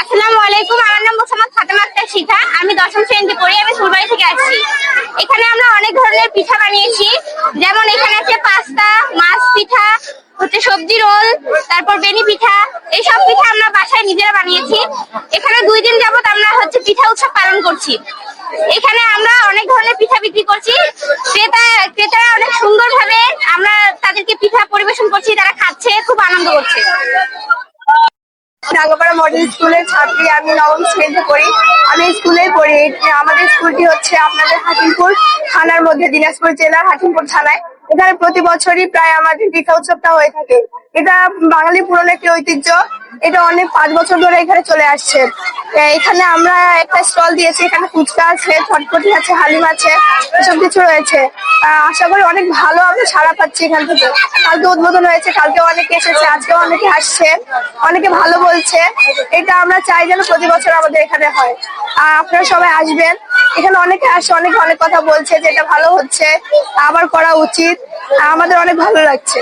আসসালামু আলাইকুম আমি দশম শ্রেণীতে পড়ি, আমি ফুলবাড়ি থেকে আসছি এখানে আমরা অনেক ধরনের পিঠা বানিয়েছি। যেমন এখানে আছে পাস্তা, মাছ পিঠা, হচ্ছে সবজি রোল, তারপর বেনি পিঠা। এইসব পিঠা আমরা বাসায় নিজেরা বানিয়েছি। এখানে দুই দিন যাবত আমরা হচ্ছে পিঠা উৎসব পালন করছি। এখানে আমরা অনেক ধরনের পিঠা বিক্রি করছি। ক্রেতা, ক্রেতারা অনেক সুন্দর ভাবে আমরা তাদেরকে পিঠা পরিবেশন করছি, তারা খাচ্ছে, খুব আনন্দ করছে। ডাঙ্গাপাড়া মডেল স্কুলের ছাত্রী আমি নবম শ্রেণীতে পড়ি। আমি স্কুলে পড়ি। আমাদের স্কুলটি হচ্ছে আপনাদের হাকিমপুর থানার মধ্যে, দিনাজপুর জেলার হাকিমপুর থানায়। এখানে প্রতি বছরই প্রায় আমাদের পিঠা উৎসবটা হয়ে থাকে। এটা বাঙালি পুরনো একটি ঐতিহ্য। এটা অনেক পাঁচ বছর ধরে এখানে চলে আসছে। এখানে আমরা একটা স্টল দিয়েছি। এখানে ফুচকা আছে ছটপটি আছে, হালিম আছে, এসব কিছু রয়েছে। আশা করি অনেক ভালো আমরা সাড়া পাচ্ছি এখান থেকে। কালকে উদ্বোধন হয়েছে, কালকে অনেকে এসেছে, আজকে অনেকে আসছে, অনেকে ভালো বলছে। এটা আমরা চাই যেন প্রতি বছর আমাদের এখানে হয়। আর আপনারা সবাই আসবেন। এখানে অনেকে আসে, অনেক অনেক কথা বলছে যে এটা ভালো হচ্ছে, আবার করা উচিত। আমাদের অনেক ভালো লাগছে।